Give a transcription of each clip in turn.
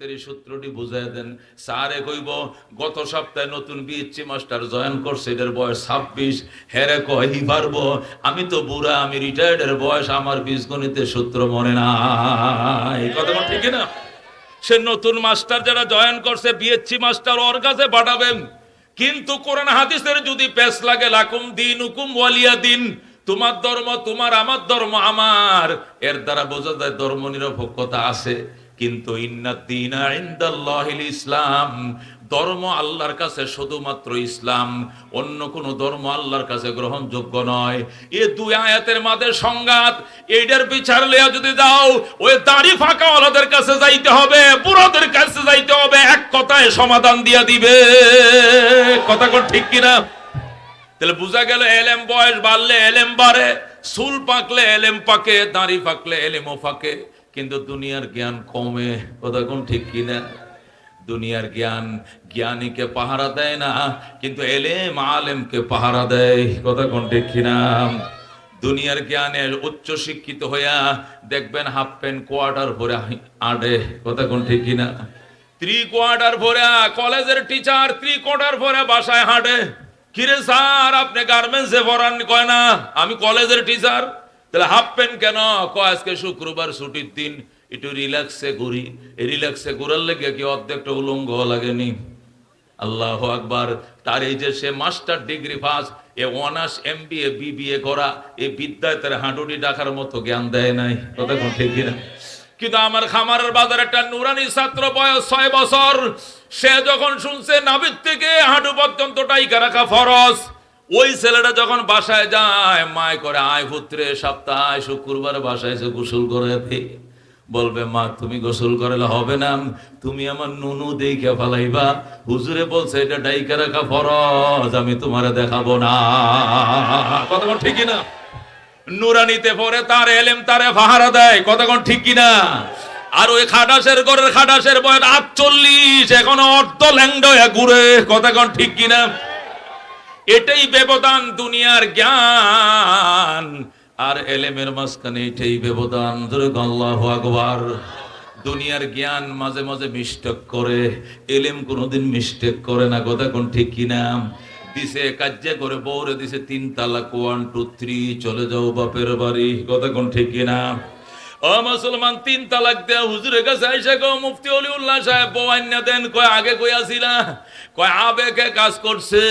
বীজগণিতের সূত্রটি বুঝাই দেন, স্যারে কইব, গত সপ্তাহে নতুন বিএসসি মাস্টার জয়েন করছে এটার বয়স ছাব্বিশ। হেরে কই পারব? আমি তো বুড়া, আমি রিটায়ার্ডের বয়স, আমার বীজগণিতের সূত্র মনে না এই কথা ঠিক না, সে নতুন মাস্টার যারা জয়েন করছে বিএসসি মাস্টার ওর কাছে পাঠাবেন। কিন্তু কোরআন হাদিসের যদি পেস লাগে, লাকুম দিন হুকুম ওয়ালিয়া দিন, তোমার ধর্ম তোমার, আমার ধর্ম আমার। এর দ্বারা বোঝা যায় ধর্ম নিরপেক্ষতা আছে। কিন্তু ইসলাম, ধর্ম আল্লাহর কাছে শুধুমাত্র ইসলাম, অন্য কোন ধর্ম আল্লাহর কাছে গ্রহণযোগ্য নয়। এ দুই আয়াতের মাঝে সংঘাত এইটার বিচার লেয়া যদি যাও, ওই দাড়ি ফাঁকাওয়ালাদের কাছে যাইতে হবে, বুড়োদের কাছে যাইতে হবে, এক কথায় সমাধান দিয়া দিবে। কথা কোন ঠিক কিনা? তাহলে বোঝা গেল এলেম বয়স বাড়লে এলেম বাড়ে, চুল পাকলে এলেম পাকে, দাড়ি পাকলে এলেমও পাকে কিন্তু দুনিয়ার জ্ঞান কমে, কথা কোন ঠিক কিনা দুনিয়ার জ্ঞান জ্ঞানীকে পাহারা দেয় না, কিন্তু এলেম আলেমকে পাহারা দেয়, কথা কোন ঠিক কিনা দুনিয়ার জ্ঞানে উচ্চ শিক্ষিত হইয়া দেখবেন হাফ প্যান্ট কোয়ার্টার ভরে আডে, কথা কোন ঠিক কিনা থ্রি কোয়ার্টার ভরে কলেজের টিচার থ্রি কোয়ার্টার ভরে বাসায় হাঁটে। কিরে স্যার, আপনি গার্মেন্টসে ভরান কয় না? আমি কলেজের টিচার। তাহলে হাফ প্যান্ট কেন? কয়, আজকে শুক্রবার ছুটির দিন। একটু রিল্যাক্সে ঘুরি। এই রিল্যাক্সে ঘুরার লেগে কি অর্ধেকটা উলঙ্গ লাগেনি? আল্লাহ আকবার। তার এই যে সে master degree pass A honours M B A BBA করা এই বিদ্যায় তার হাঁটুটি ডাকার মতো জ্ঞান দেয় নাই। কথা ঠিক কিনা? কিন্তু আমার খামারের বাজার একটা নুরানি ছাত্র বয়স ছয় বছর। সে যখন শুনছে নাবিদ থেকে, হাঁটু পর্যন্ত টাইকা রাখা ফরজ। ওই ছেলেটা যখন বাসায় যায়, মায় করে, আয় পুত্রে, সপ্তাহে শুক্রবার বাসায় এসে গোসল করে দে। বলবে, মা, তুমি গোসল করলে হবে না। তুমি আমার নুনু দেখে ফেলাইবা। হুজুরে বলছে, এটা ডাইকা রাখা ফরজ, আমি তোমারে দেখাবো না। বল ঠিকই না নুরানিতে পরে তার এলেম তারে ফাহারা দেয়। কতক্ষণ ঠিক কিনা? আর ওই খাটাসের ঘরের খাটাসের বয়স আটচল্লিশ, এখনও অর্ধ ল্যাংড ঘুরে। কতক্ষণ ঠিক কিনা? এটাই ব্যবধান দুনিয়ার জ্ঞান। আর এলেমের মাঝখানে এটাই ব্যবধান। আল্লাহু আকবার। দুনিয়ার জ্ঞান মাঝে মাঝে মিস্টেক করে। এলেম কোনোদিন মিস্টেক করে না, কথা কোন ঠিক কিনা দিছে কাজ্যে করে বৌরে দিছে তিন তালাক ওয়ান টু থ্রি চলে যাও বাপের বাড়ি, কথা কোন ঠিক কিনা ও মুসলমান, তিন তালাক দেয়া হুজুরের কাছে আইসা গো মুফতি অলিউল্লাহ সাহেব, বউ দেন, কয়, আগে কই আসিলা? কয়, আবেগে কাজ করছে।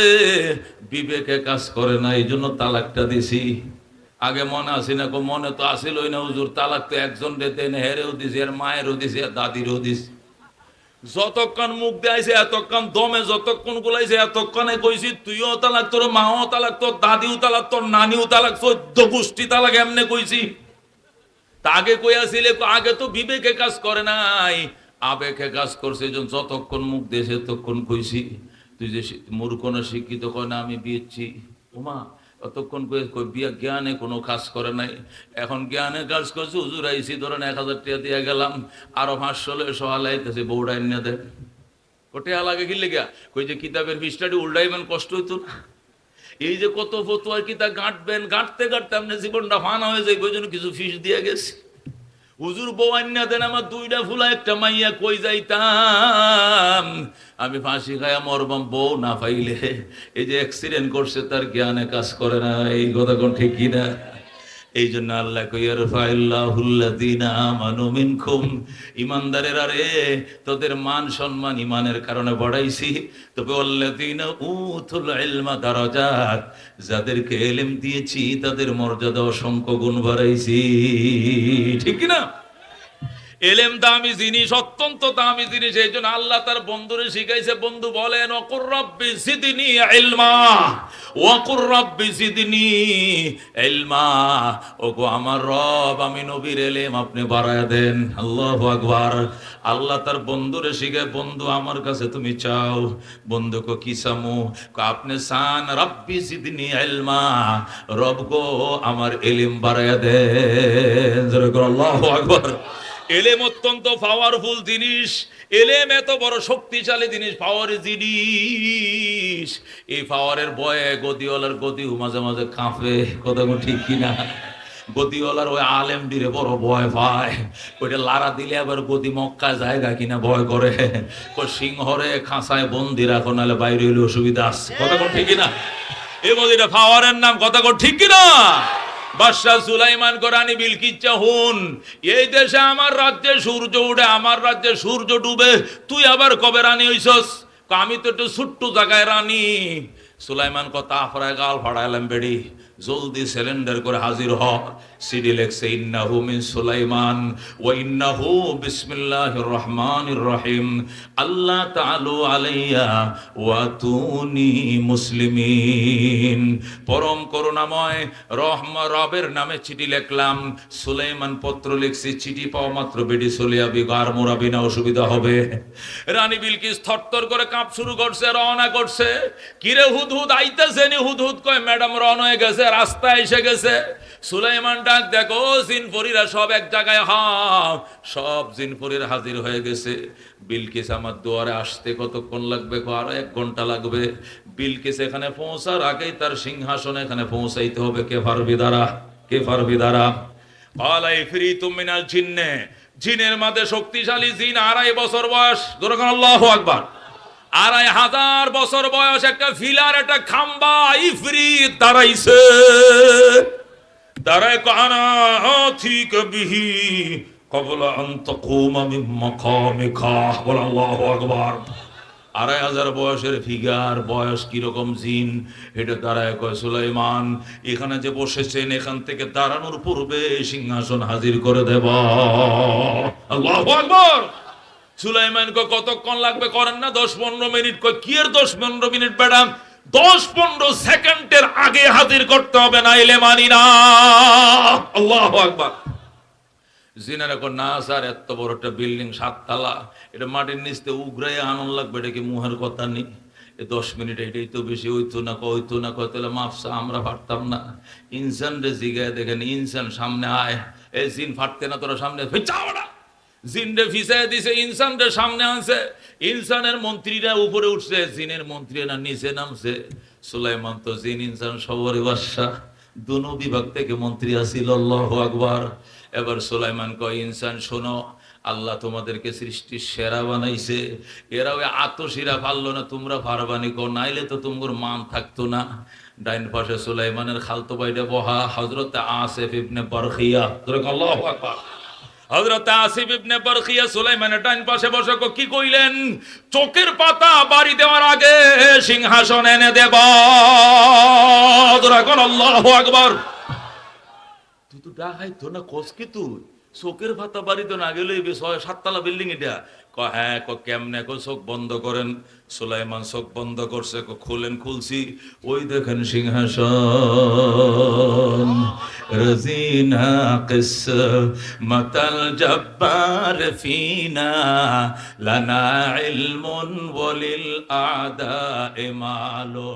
বিবেকে কাজ করে না, এই জন্য তালাকটা দিছি। আগে মনে আসি না মনে তো আসিলই না, হুজুর, তালাক তো একজন দেন, হেরেও দিছি আর মায়েরও দিছি আর দাদিরও দিছি। যতক্ষণ মুখ দেয়াইছে এতক্ষণ দমে যতক্ষণ গুলাইছে, এতক্ষণে কইছি, তুইও তালাক, তোর মাও তালাক, তোর দাদিও তালাক, তোর নানিও তালাক, চোদ্দ গোষ্ঠী তালাক এমনে কইছি। আগে কইয়াছিলে আগে তো বিবেকে কাজ করে নাই, আবেগে কাজ করছে যতক্ষণ মুখ দেশে ততক্ষণ কইছি। তুই যে মূর্খ না শিক্ষিত কয় না, আমি বিয়েছি ওমা অতক্ষণ বিয়া জ্ঞানে কোনো কাজ করে নাই। এখন জ্ঞানে কাজ করছে, হুজুর আইসি, ধরেন এক হাজার টাকা দিয়ে গেলাম, আরও পাঁচশো সহালাইতেছে বউডা এনে দেয়। কোটে লাগে গিলে গিয়া? কই যে কিতাবের পৃষ্ঠাটি উল্টাইবেন কষ্ট হইতো না। এই যে কত ফতুয়ার কিতাব গাঁটবেন, গাঁটতে গাঁটতে আপনি জীবনটা ফানা হয়ে যায় ওই জন্য কিছু ফিস দিয়ে গেছি। হুজুর বউ আন্না দেন, আমার দুইটা ফুলা, একটা মাইয়া কই যাইতাম? আমি ফাঁসি খায়া মরবাম, বউ না পাইলে। এই যে অ্যাক্সিডেন্ট করছে, তার জ্ঞানে কাজ করে না, এই কথা কোন ঠিক কিনা? এই জন্য আল্লাহ কইয়ার ফাইল্লাহুল্লাযীনা আমানু মিনকুম। ইমানদারের আরে তোদের মান সম্মান ইমানের কারণে বড়াইছি। তবে আল্লাযীনা উতুল ইলমা দারাজাত, যাদেরকে এলেম দিয়েছি, তাদের মর্যাদা অসংখ্য গুণ বাড়াইছি। ঠিক না এলেম দামি জিনিস, অত্যন্ত দামি জিনিস, এই জন্য আল্লাহ তার বন্ধুরে শিখাইছে, বন্ধু বলেন, অকুর রব্বি জিদনি ইলমা ওয়াকুর রব্বি জিদনি ইলমা, ওগো আমার রব, আমি নবীর এলেম আপনি বাড়ায় দেন। আল্লাহু আকবার। আল্লাহ তার বন্ধুরে শিখে বন্ধু, আমার কাছে তুমি চাও। বন্ধু কো, কি সামু আপনি সান রব্বি জিদনি ইলমা, রব গো আমার এলিম বাড়ায় দেন। আল্লাহু আকবার। এলেম অত্যন্ত পাওয়ারফুল জিনিস। এলেম এত বড় শক্তিশালী জিনিস পাওয়ার জিনিস। এই পাওয়ারের বয়ে গদিওয়ালার গদিও মাঝে মাঝে কাঁপে কথা ঠিক কিনা? গদিওয়ালার ওই আলেম দিলে বড় ভয় পায়। ওইটা লারা দিলে আবার গদি মক্কা জায়গা কিনা ভয় করে। ও সিংহরে খাঁচায় বন্দি রাখো, নাহলে বাইরে হইলে অসুবিধা আছে। কথা ঠিক না এই মদিটা ফাওয়ারের নাম কথা কোন ঠিক কিনা? বাদশাহ সুলাইমান কোরআনি বিলকিচ্ছা হুন, এই দেশে আমার রাজ্যে সূর্য উঠে, আমার রাজ্যে সূর্য ডুবে, তুই আবার কবে রানী হইছস? আমি তো একটু ছোট্ট জায়গায় রানী। সুলাইমান কথা আফরায় গাল ফাড়াইলাম বেড়ি, জলদি সিলিন্ডার করে হাজির হ। সিডি লেখছে, ইন্নাহু মিন সুলাইমান ওয়া ইন্নাহু বিসমিল্লাহির রহমানির রহিম। আল্লাহ তাআলু আলাইয়া ওয়া তুনি মুসলিমিন। পরম করুণাময় রহমা রবের নামে চিঠি লিখলাম। সুলাইমান পত্র চিঠি পাওয়া মাত্র বেডি চলিয়াবি গার মোরাবি না অসুবিধা হবে। রানী বিলকিস থরথর করে কাঁপ শুরু করছে, রওনা করছে। কিরে হুদ হুদ নি হুদ কয়, ম্যাডাম রওনা হয়ে গেছে রাস্তা এসে গেছে। সুলাইমান ডাক দেখো জিনফরিরা সব এক জায়গায় হা সব জিনফরির হাজির হয়ে গেছে। বিলকিস আমার দুয়ারে আসতে কতক্ষণ লাগবে আরও এক ঘণ্টা লাগবে। বিলকিস এখানে পৌঁছার আগেই তার সিংহাসন এখানে পৌঁছাইতে হবে। কে পারবি দ্বারা কে পারবি দ্বারা পালাই ফিরি তুমি না জিন্নে, জিনের মাঝে শক্তিশালী জিন আড়াই বছর বয়স। দুরকম আল্লাহ আকবার। আড়াই হাজার বছর বয়স একটা ফিলার একটা খাম্বা, ইফরিত দাঁড়াইছে। দাঁড়ায় কানা ঠিক বিহি। কবল অন্ত কুমামি মখামিখা বল আল্লাহ আড়াই হাজার বয়সের ফিগার, বয়স কীরকম জিন এটা দাঁড়ায় কয় সুলাইমান, এখানে যে বসেছেন, এখান থেকে দাঁড়ানোর পূর্বে সিংহাসন হাজির করে দেব। আল্লাহ আকবার। সুলাইমান কয়, কতক্ষণ লাগবে? করেন না দশ পনেরো মিনিট। কয়, কি এর দশ পনেরো মিনিট, ম্যাডাম? দশ পনেরো সেকেন্ডের আগে হাজির করতে হবে না, এলে মানি না। আল্লাহ আকবার। জিনারা কো না স্যার, এত বড় একটা বিল্ডিং সাততলা, এটা মাটির নিচতে উগড়াই আনন্দ লাগবে, এটা কি মুহের কথা নেই দশ মিনিট, এটাই তো বেশি হইতো না কইতো না, কয়, তাহলে মাপসা আমরা পারতাম না। ইনসান রে জিগায় দেখেন, ইনসান সামনে আয়। এই জিন ফাটতে না, তোরা সামনে চাওড়া জিন ফিসায় দিছে ইনসান রে সামনে আনছে। ইনসানের মন্ত্রীরা উপরে উঠছে, জিনের মন্ত্রীরা নিচে নামছে। সুলাইমান তো জিন, ইনসান সবরে বাদশাহ দুনো বিভাগ থেকে মন্ত্রী আসিল, আল্লাহ আকবার। এবার সুলাইমান কয়, ইনসান, শোনো, আল্লাহ তোমাদেরকে সৃষ্টির সেরা বানাইছে। এরা ওই আতসিরা পারল না, তোমরা পারবানি কো নাইলে তো তোমার মান থাকতো না। ডাইন পাশে সুলাইমানের খালতো বাইরে বহা হজরত আসেফ ইবনে বরখিয়া তোরা আল্লাহ আকবার। আসিফ পাশে কি কইলেন? চোখের পাতা বাড়ি দেওয়ার আগে সিংহাসন এনে দেব। তুই তো ডাকাই তো না, কস কি তুই? চোখের পাতা বাড়ি তো না গেলে ছয় সাততলা বিল্ডিং এটা। ক হ্যাঁ ক কেমনে কো চোখ বন্ধ করেন। সুলাইমান চোখ বন্ধ করছে ক খুলেন, খুলছি। ওই দেখেন সিংহাসন। রজিনা কিস মতল জব্বার ফিনা। লানা ইলমুন ওয়ালিল আদা মালো।